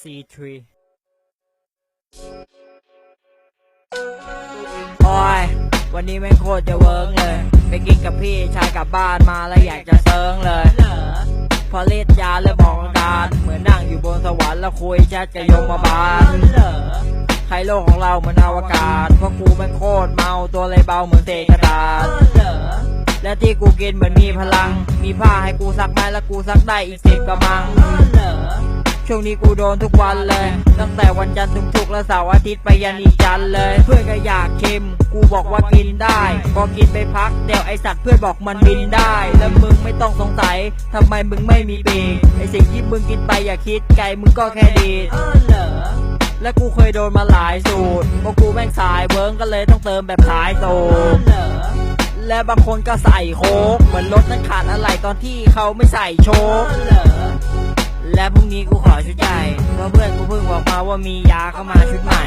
C3 โอ้ย วันนี้แม่งโคตรจะเวิร์กเลย ไปกินกับพี่ชายกลับบ้านมาแล้วอยากจะเซิงเลย พอเล่นยาแล้วมองอาการเหมือนนั่งอยู่บนสวรรค์แล้วคุยแชทกับยมมาบาลใครโลกของเราเหมือนอวกาศเพราะกูแม่งโคตรเมาตัวเลยเบาเหมือนเศษกระดาษและที่กูกินเหมือนมีพลัง มีผ้าให้กูซักไหมแล้วกูซักได้อีกสิบกระมัง ช่วงนี้กูโดนทุกวันเลย ตั้งแต่วันจันทร์ถึงศุกร์และเสาร์อาทิตย์ไปยันอีกจันทร์เลย เพื่อนก็อยากเค็ม กูบอกว่ากินได้ พอกินไปพักเดี๋ยวไอสัตว์เพื่อนบอกมันบินได้ แล้วมึงไม่ต้องสงสัยทำไมมึงไม่มีปีกไอสิ่งที่มึงกินไปอย่าคิดไกลมึงก็แค่ดีดและกูเคยโดนมาหลายสูตรเพราะกูแม่งสายเวิร์งก็เลยต้องเติมแบบสายโซดและบางคนก็ใส่โค้กเหมือนรถนั้นขาดอะไรตอนที่เขาไม่ใส่โชค และพรุ่งนี้กูขอชุดใหญ่เพราะเพื่อนกูเพิ่งบอกมาว่ามียาเข้ามาชุดใหม่